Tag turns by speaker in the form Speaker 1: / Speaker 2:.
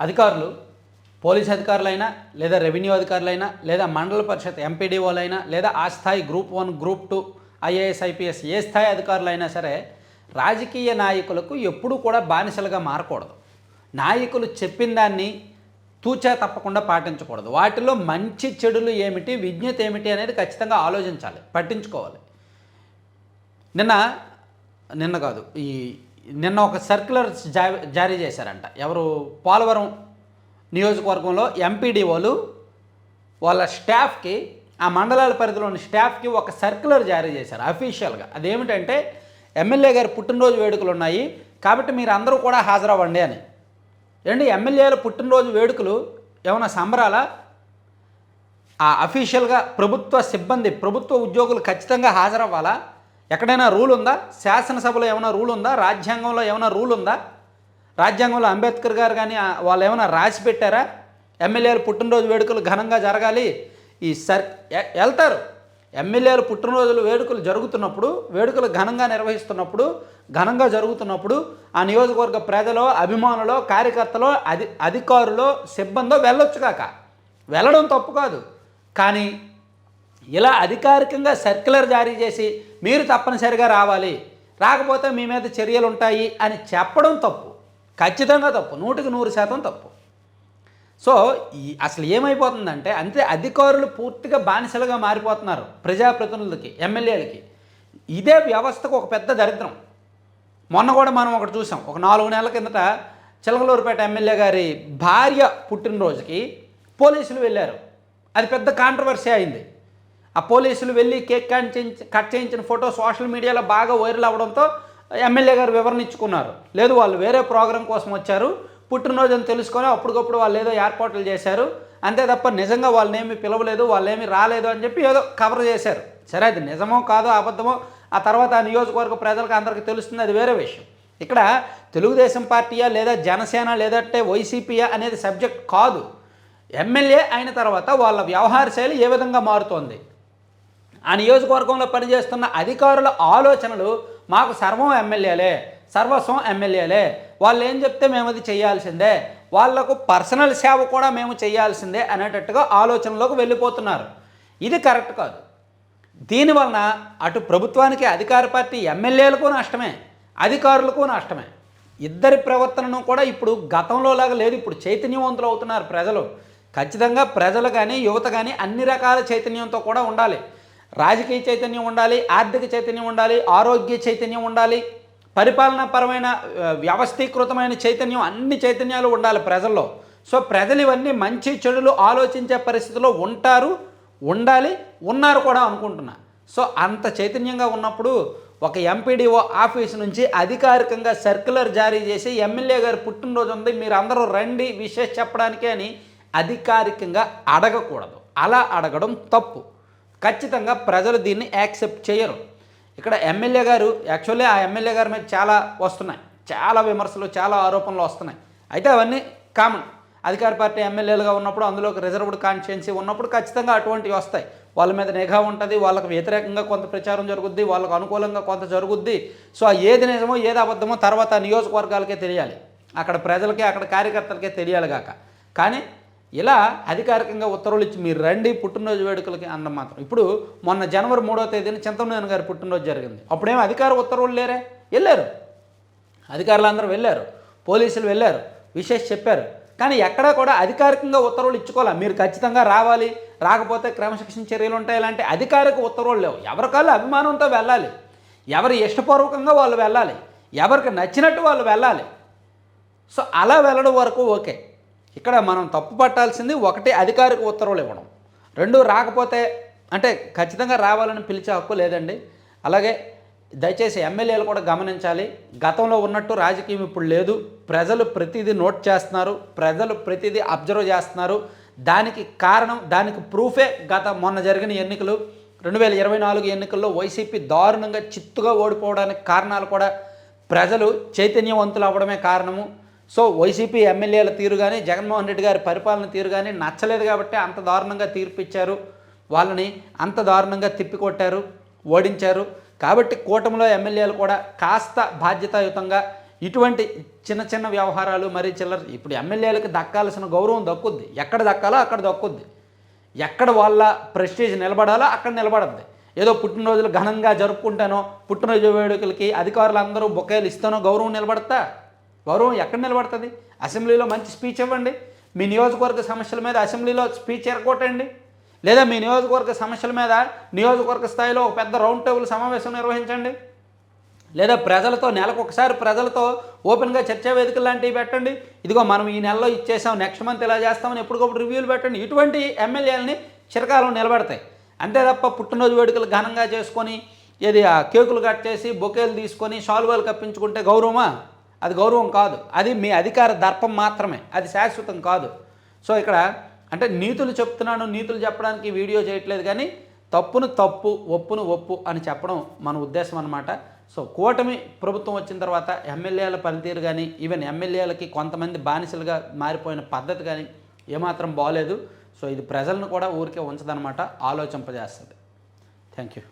Speaker 1: అధికారులు పోలీస్ అధికారులైనా లేదా రెవెన్యూ అధికారులైనా లేదా మండల పరిషత్ ఎంపీడీఓలైనా లేదా ఆ స్థాయి group one group two IAS IPS ఏ స్థాయి అధికారులైనా సరే రాజకీయ నాయకులకు ఎప్పుడూ కూడా బానిసలుగా మారకూడదు. నాయకులు చెప్పిన దాన్ని తూచా తప్పకుండా పాటించకూడదు. వాటిలో మంచి చెడులు ఏమిటి విజ్ఞత ఏమిటి అనేది ఖచ్చితంగా ఆలోచించాలి పట్టించుకోవాలి. నిన్న నిన్న కాదు ఈ నిన్న ఒక సర్క్యులర్ జా- జారీ చేశారంట. ఎవరు? పోలవరం నియోజకవర్గంలో ఎంపీడీఓలు వాళ్ళ స్టాఫ్కి ఆ మండలాల పరిధిలోని స్టాఫ్కి ఒక సర్క్యులర్ జారీ చేశారు అఫీషియల్గా. అదేమిటంటే ఎమ్మెల్యే గారి పుట్టినరోజు వేడుకలు ఉన్నాయి. కాబట్టి మీరు అందరూ కూడా హాజరవ్వండి అని. ఏంటి? ఎమ్మెల్యేల పుట్టినరోజు వేడుకలు ఏమైనా సంబరాలా? ఆ అఫీషియల్గా ప్రభుత్వ సిబ్బంది ప్రభుత్వ ఉద్యోగులు ఖచ్చితంగా హాజరవ్వాలా? ఎక్కడైనా రూల్ ఉందా? శాసనసభలో ఏమైనా రూల్ ఉందా? రాజ్యాంగంలో ఏమైనా రూల్ ఉందా? రాజ్యాంగంలో అంబేద్కర్ గారు కానీ వాళ్ళు ఏమైనా రాసి పెట్టారా? ఎమ్మెల్యేలు పుట్టినరోజు వేడుకలు ఘనంగా జరగాలి. ఈ సర్ వెళ్తారు. ఎమ్మెల్యేలు పుట్టినరోజులు వేడుకలు జరుగుతున్నప్పుడు వేడుకలు ఘనంగా నిర్వహిస్తున్నప్పుడు ఘనంగా జరుగుతున్నప్పుడు ఆ నియోజకవర్గ ప్రజలు అభిమానులు కార్యకర్తలు అధి అధికారులు సిబ్బందో వెళ్ళొచ్చు కాక. వెళ్ళడం తప్పు కాదు. కానీ ఇలా అధికారికంగా సర్క్యులర్ జారీ చేసి మీరు తప్పనిసరిగా రావాలి. రాకపోతే మీ మీద చర్యలు ఉంటాయి అని చెప్పడం తప్పు. ఖచ్చితంగా తప్పు. నూటికి నూరు శాతం తప్పు. సో ఈ అసలు ఏమైపోతుందంటే అంతే అధికారులు పూర్తిగా బానిసలుగా మారిపోతున్నారు ప్రజాప్రతినిధులకి ఎమ్మెల్యేలకి. ఇదే వ్యవస్థకు ఒక పెద్ద దరిద్రం. మొన్న కూడా మనం ఒకటి చూసాం. ఒక నాలుగు నెలల కిందట చిలకలూరుపేట ఎమ్మెల్యే గారి భార్య పుట్టినరోజుకి పోలీసులు వెళ్ళారు. అది పెద్ద కాంట్రవర్సీ అయింది. ఆ పోలీసులు వెళ్ళి కేక్ కట్ చేయించి కట్ చేయించిన ఫోటో సోషల్ మీడియాలో బాగా వైరల్ అవ్వడంతో ఎమ్మెల్యే గారు వివరణ ఇచ్చుకున్నారు. లేదు వాళ్ళు వేరే ప్రోగ్రాం కోసం వచ్చారు. పుట్టినరోజు అని తెలుసుకొని అప్పటికప్పుడు వాళ్ళు ఏదో ఏర్పాట్లు చేశారు. అంతే తప్ప నిజంగా వాళ్ళనేమి పిలవలేదు వాళ్ళేమి రాలేదు అని చెప్పి ఏదో కవర్ చేశారు. సరే అది నిజమో కాదో అబద్ధమో ఆ తర్వాత ఆ నియోజకవర్గ ప్రజలకు అందరికీ తెలుస్తుంది అది వేరే విషయం. ఇక్కడ తెలుగుదేశం పార్టీయా లేదా జనసేన లేదంటే వైసీపీయా అనేది సబ్జెక్ట్ కాదు. ఎమ్మెల్యే అయిన తర్వాత వాళ్ళ వ్యవహార శైలి ఏ విధంగా మారుతోంది? ఆ నియోజకవర్గంలో పనిచేస్తున్న అధికారుల ఆలోచనలు మాకు సర్వం ఎమ్మెల్యేలే సర్వస్వం ఎమ్మెల్యేలే. వాళ్ళు ఏం చెప్తే మేము అది చేయాల్సిందే. వాళ్ళకు పర్సనల్ సేవ కూడా మేము చేయాల్సిందే అనేటట్టుగా ఆలోచనలోకి వెళ్ళిపోతున్నారు. ఇది కరెక్ట్ కాదు. దీనివలన అటు ప్రభుత్వానికి అధికార పార్టీ ఎమ్మెల్యేలకు నష్టమే అధికారులకు నష్టమే. ఇద్దరి ప్రవర్తనను కూడా ఇప్పుడు గతంలో లాగా లేదు. ఇప్పుడు చైతన్యవంతులు అవుతున్నారు ప్రజలు. ఖచ్చితంగా ప్రజలు కానీ యువత కానీ అన్ని రకాల చైతన్యంతో కూడా ఉండాలి. రాజకీయ చైతన్యం ఉండాలి ఆర్థిక చైతన్యం ఉండాలి ఆరోగ్య చైతన్యం ఉండాలి పరిపాలనాపరమైన వ్యవస్థీకృతమైన చైతన్యం అన్ని చైతన్యాలు ఉండాలి ప్రజల్లో. సో ప్రజలు ఇవన్నీ మంచి చెడులు ఆలోచించే పరిస్థితిలో ఉంటారు ఉండాలి ఉన్నారు కూడా అనుకుంటున్నా. సో అంత చైతన్యంగా ఉన్నప్పుడు ఒక ఎంపీడీఓ ఆఫీస్ నుంచి అధికారికంగా సర్క్యులర్ జారీ చేసి ఎమ్మెల్యే గారు పుట్టినరోజు ఉంది మీరు అందరూ రండి విషయం చెప్పడానికే అని అధికారికంగా అడగకూడదు. అలా అడగడం తప్పు. ఖచ్చితంగా ప్రజలు దీన్ని యాక్సెప్ట్ చేయరు. ఇక్కడ ఎమ్మెల్యే గారు యాక్చువల్లీ ఆ ఎమ్మెల్యే గారి మీద చాలా వస్తున్నాయి. చాలా విమర్శలు చాలా ఆరోపణలు వస్తున్నాయి. అయితే అవన్నీ కామన్ అధికార పార్టీ ఎమ్మెల్యేలుగా ఉన్నప్పుడు అందులో ఒక రిజర్వ్డ్ కాన్స్టిట్యున్సీ ఉన్నప్పుడు ఖచ్చితంగా అటువంటివి వస్తాయి. వాళ్ళ మీద నిఘా ఉంటుంది వాళ్ళకి వ్యతిరేకంగా కొంత ప్రచారం జరుగుద్ది వాళ్ళకు అనుకూలంగా కొంత జరుగుద్ది. సో ఆ ఏది నిజమో ఏది అబద్ధమో తర్వాత నియోజకవర్గాలకే తెలియాలి. అక్కడ ప్రజలకే అక్కడ కార్యకర్తలకే తెలియాలి కాక. కానీ ఇలా అధికారికంగా ఉత్తర్వులు ఇచ్చి మీరు రండి పుట్టినరోజు వేడుకలకి అన్న మాత్రం. ఇప్పుడు మొన్న జనవరి మూడో తేదీన చింతమనేని గారి పుట్టినరోజు జరిగింది. అప్పుడేం అధికార ఉత్తర్వులు లేరే? వెళ్ళారు. అధికారులు అందరూ వెళ్ళారు. పోలీసులు వెళ్ళారు. విశేష చెప్పారు. కానీ ఎక్కడా కూడా అధికారికంగా ఉత్తర్వులు ఇచ్చుకోవాలి? మీరు ఖచ్చితంగా రావాలి. రాకపోతే క్రమశిక్షణ చర్యలు ఉంటాయి. ఇలాంటి అధికారిక ఉత్తర్వులు లేవు. ఎవరికాళ్ళు అభిమానంతో వెళ్ళాలి. ఎవరి ఇష్టపూర్వకంగా వాళ్ళు వెళ్ళాలి. ఎవరికి నచ్చినట్టు వాళ్ళు వెళ్ళాలి. సో అలా వెళ్ళడం వరకు ఓకే. ఇక్కడ మనం తప్పు పట్టాల్సింది ఒకటి అధికారిక ఉత్తర్వులు ఇవ్వడం. రెండు రాకపోతే అంటే ఖచ్చితంగా రావాలని పిలిచే హక్కు లేదండి. అలాగే దయచేసి ఎమ్మెల్యేలు కూడా గమనించాలి. గతంలో ఉన్నట్టు రాజకీయం ఇప్పుడు లేదు. ప్రజలు ప్రతిదీ నోట్ చేస్తున్నారు. ప్రజలు ప్రతిదీ అబ్జర్వ్ చేస్తున్నారు. దానికి కారణం దానికి ప్రూఫే గత మొన్న జరిగిన ఎన్నికలు. రెండు వేల ఇరవై నాలుగు ఎన్నికల్లో వైసీపీ దారుణంగా చిత్తుగా ఓడిపోవడానికి కారణాలు కూడా ప్రజలు చైతన్యవంతులు అవ్వడమే కారణము. సో వైసీపీ ఎమ్మెల్యేల తీరు కానీ జగన్మోహన్ రెడ్డి గారి పరిపాలన తీరు కానీ నచ్చలేదు కాబట్టి అంత దారుణంగా తీర్పిచ్చారు. వాళ్ళని అంత దారుణంగా తిప్పికొట్టారు ఓడించారు. కాబట్టి కూటమిలో ఎమ్మెల్యేలు కూడా కాస్త బాధ్యతాయుతంగా ఇటువంటి చిన్న చిన్న వ్యవహారాలు మరి చిల్లర ఇప్పుడు ఎమ్మెల్యేలకు దక్కాల్సిన గౌరవం దక్కుద్ది. ఎక్కడ దక్కాలో అక్కడ దక్కుద్ది. ఎక్కడ వాళ్ళ ప్రెస్టీజ్ నిలబడాలో అక్కడ నిలబడద్ది. ఏదో పుట్టినరోజులు ఘనంగా జరుపుకుంటానో పుట్టినరోజు వేడుకలకి అధికారులు అందరూ బొకేలు ఇస్తానో గౌరవం నిలబడతా? గౌరవం ఎక్కడ నిలబడుతుంది? అసెంబ్లీలో మంచి స్పీచ్ ఇవ్వండి. మీ నియోజకవర్గ సమస్యల మీద అసెంబ్లీలో స్పీచ్ ఎరగొట్టండి. లేదా మీ నియోజకవర్గ సమస్యల మీద నియోజకవర్గ స్థాయిలో ఒక పెద్ద రౌండ్ టేబుల్ సమావేశం నిర్వహించండి. లేదా ప్రజలతో నెలకు ఒకసారి ప్రజలతో ఓపెన్గా చర్చా వేదికలు లాంటివి పెట్టండి. ఇదిగో మనం ఈ నెలలో ఇచ్చేసాం నెక్స్ట్ మంత్ ఇలా చేస్తామని ఎప్పటికప్పుడు రివ్యూలు పెట్టండి. ఇటువంటి ఎమ్మెల్యేలని చిరకాలం నిలబడతాయి. అంతే తప్ప పుట్టినరోజు వేడుకలు ఘనంగా చేసుకొని ఇది ఆ కేకులు కట్ చేసి బొకేలు తీసుకొని షాల్వాలు కప్పించుకుంటే గౌరవమా? అది గౌరవం కాదు. అది మీ అధికార దర్పం మాత్రమే. అది శాశ్వతం కాదు. సో ఇక్కడ అంటే నీతులు చెప్తున్నాను నీతులు చెప్పడానికి వీడియో చేయట్లేదు కానీ తప్పును తప్పు ఒప్పును ఒప్పు అని చెప్పడం మన ఉద్దేశం అనమాట సో కూటమి ప్రభుత్వం వచ్చిన తర్వాత ఎమ్మెల్యేల పనితీరు కానీ ఈవెన్ ఎమ్మెల్యేలకి కొంతమంది బానిసలుగా మారిపోయిన పద్ధతి కానీ ఏమాత్రం బాగలేదు సో ఇది ప్రజలను కూడా ఊరికే ఉంచదనమాట ఆలోచింపజేస్తుంది. Thank you